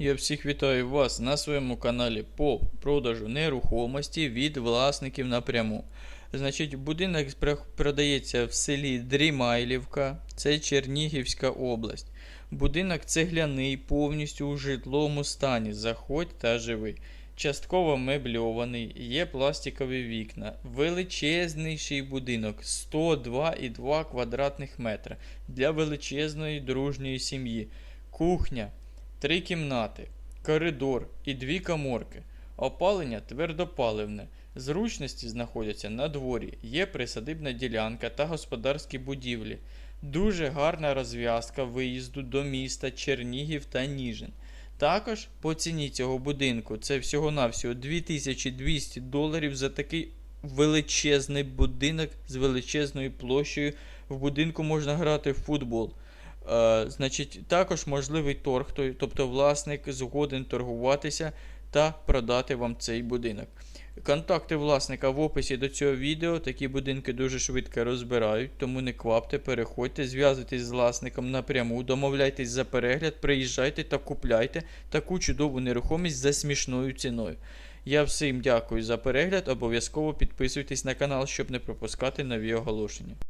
Я всіх вітаю вас на своєму каналі по продажу нерухомості від власників напряму. Значить, будинок продається в селі Дрімайлівка, це Чернігівська область. Будинок цегляний, повністю у житловому стані. Заходь та живи. Частково мебльований, є пластикові вікна, величезніший будинок 102,2 квадратних метра для величезної дружньої сім'ї. Кухня, три кімнати, коридор і дві каморки. Опалення твердопаливне. Зручності знаходяться на дворі, є присадибна ділянка та господарські будівлі. Дуже гарна розв'язка виїзду до міста Чернігів та Ніжин. Також по ціні цього будинку це всього-навсього 2200 доларів за такий величезний будинок з величезною площею. В будинку можна грати в футбол. Е, значить, також можливий торг, тобто власник згоден торгуватися та продати вам цей будинок. Контакти власника в описі до цього відео. Такі будинки дуже швидко розбирають, тому не квапте, переходьте, зв'язуйтесь з власником напряму, домовляйтесь за перегляд, приїжджайте та купляйте таку чудову нерухомість за смішною ціною. Я всім дякую за перегляд. Обов'язково підписуйтесь на канал, щоб не пропускати нові оголошення.